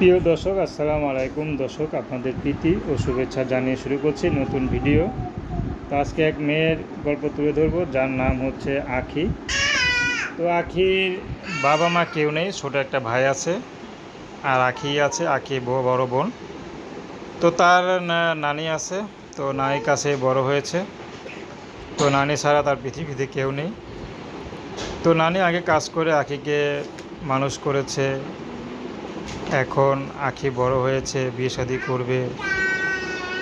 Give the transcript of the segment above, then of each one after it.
প্রিয় দর্শক, আসসালামু আলাইকুম। দর্শক, আপনাদের প্রীতি ও শুভেচ্ছা জানিয়ে শুরু করছি নতুন ভিডিও। তো আজকে এক মেয়ের গল্প তুলে ধরবো, যার নাম হচ্ছে আখি। তো আখির বাবা মা কেউ নেই, ছোটো একটা ভাই আছে, আর আখি আছে, আখি বউ বড় বোন। তো তার নানি আছে, তো নানির কাছে বড় হয়েছে। তো নানি ছাড়া তার পৃথিবীতে কেউ নেই। তো নানি আগে কাজ করে আখিকে মানুষ করেছে এখন আখি বড় হয়েছে, বিয়ে শাদি করবে।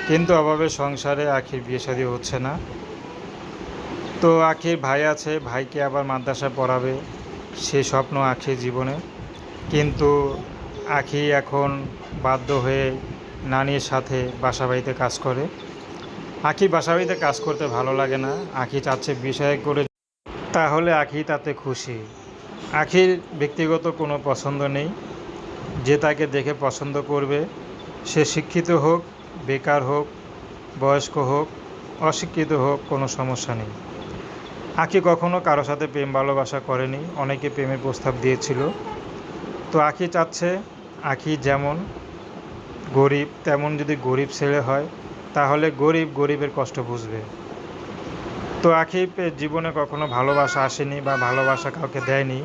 কিন্তু অভাবে সংসারে আখির বিয়ে শাদি হচ্ছে না। তো আখির ভাই আছে, ভাইকে আবার মাদ্রাসা পড়াবে। সে স্বপ্ন আখির জীবনে। কিন্তু আখি এখন বাধ্য হয়ে নানির সাথে বাসা বাড়িতে কাজ করে। আখি বাসা বাড়িতে কাজ করতে ভালো লাগে না। আখি চাচ্ছে বিষয় করে তাহলে আখি তাতে খুশি। আখির ব্যক্তিগত কোনো পছন্দ নেই। যে তাকে দেখে পছন্দ করবে, সে শিক্ষিত হোক, বেকার হোক, বয়স্ক হোক, অশিক্ষিত হোক, কোনো সমস্যা নেই। আখি কখনো কারও সাথে প্রেম, ভালোবাসা করেনি, অনেকে প্রেমের প্রস্তাব দিয়েছিল। তো আখি চাচ্ছে, আখি যেমন গরিব, তেমন যদি গরিব ছেলে হয়, তাহলে গরিব গরিবের কষ্ট বুঝবে। তো আখি জীবনে কখনো ভালোবাসা আসেনি বা ভালোবাসা কাউকে দেয়নি।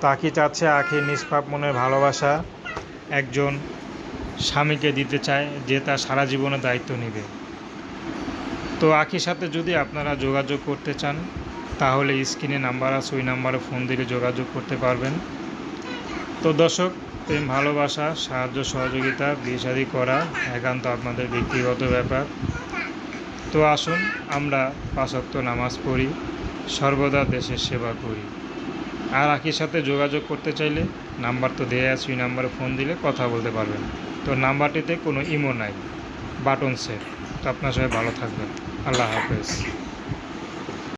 তো আখি চাচ্ছে, আখি নিষ্পাপ মনের ভালোবাসা একজন স্বামীকে দিতে চায় যে তার সারা জীবনের দায়িত্ব নেবে। তো আখির সাথে যদি আপনারা যোগাযোগ করতে চান, তাহলে স্ক্রিনে নাম্বার আছে, ওই নাম্বারে ফোন দিলে যোগাযোগ করতে পারবেন। তো দর্শক, প্রেম, ভালোবাসা, সাহায্য, সহযোগিতা, বিয়ে করা একান্ত আপনাদের ব্যক্তিগত ব্যাপার। তো আসুন, আমরা পাঁচক্ত নামাজ পড়ি, সর্বদা দেশের সেবা করি। আর আখির সাথে যোগাযোগ করতে চাইলে নাম্বার তো দেয়া আছে, ওই নাম্বারে ফোন দিলে কথা বলতে পারবেন। তো নাম্বারটিতে কোনো ইমো নাই, বাটন সেট। তো আপনার সবাই ভালো থাকবেন। আল্লাহ হাফেজ।